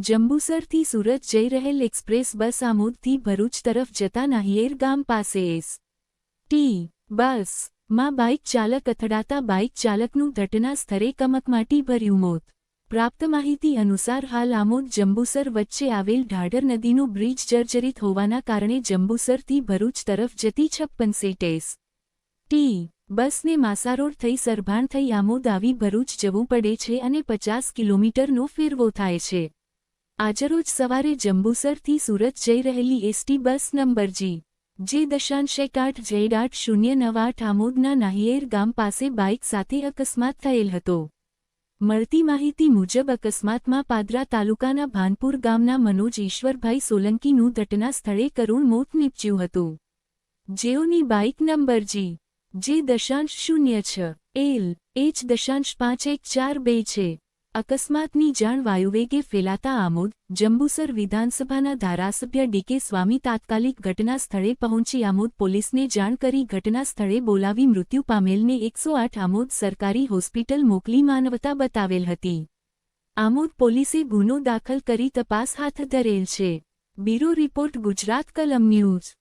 જંબુસરથી સુરત જઈ રહેલ એક્સપ્રેસ બસ આમોદથી ભરૂચ તરફ જતા નાહિયેર ગામ પાસે એસ. ટી. બસ. માં બાઇક ચાલક અથડાતા બાઇક ચાલકનું ઘટના સ્થળે કમકમાટી ભર્યું મોત. પ્રાપ્ત માહિતી અનુસાર હાલ આમોદ જંબુસર વચ્ચે આવેલ ઢાઢર નદીનું બ્રિજ જર્જરિત હોવાના કારણે જંબુસરથી ભરૂચ તરફ જતી છપ્પન સેટેસ ટી. બસને માસારોડ થઈ સરભાણ થઈ આમોદ આવી ભરૂચ જવું પડે છે અને પચાસ કિલોમીટરનો ફેરવો થાય છે. આજરોજ સવારે જંબુસરથી સુરત જઈ રહેલી એસટી બસ નંબર જી, જે દશાંશ એક આઠ જેડ આઠ શૂન્ય નવ આઠ આમોદના નાહિયેર ગામ પાસે બાઇક સાથે અકસ્માત થયેલ હતો. મળતી માહિતી મુજબ અકસ્માતમાં પાદરા તાલુકાના ભાનપુર ગામના મનોજ ઈશ્વરભાઈ સોલંકીનું ઘટના સ્થળે કરુણ મોત નીપજ્યું હતું. જેઓની બાઇક નંબર જી, જે દશાંશ શૂન્ય છ, એલ, એચ દશાંશ પાંચ એક ચાર બે છે. અકસ્માતની જાણ વાયુવેગે ફેલાતા આમોદ, જંબુસર વિધાનસભાના ધારાસભ્ય ડીકે સ્વામી તાત્કાલિક ઘટના સ્થળે પહોંચી આમોદ પોલીસને જાણ કરી ઘટના સ્થળે બોલાવી મૃત્યુ પામેલને એકસો આઠ આમોદ સરકારી હોસ્પિટલ મોકલી માનવતા બતાવેલ હતી. આમોદ પોલીસે ગુનો દાખલ કરી તપાસ હાથ ધરેલ છે. બ્યુરો રિપોર્ટ ગુજરાત કલમ ન્યૂઝ.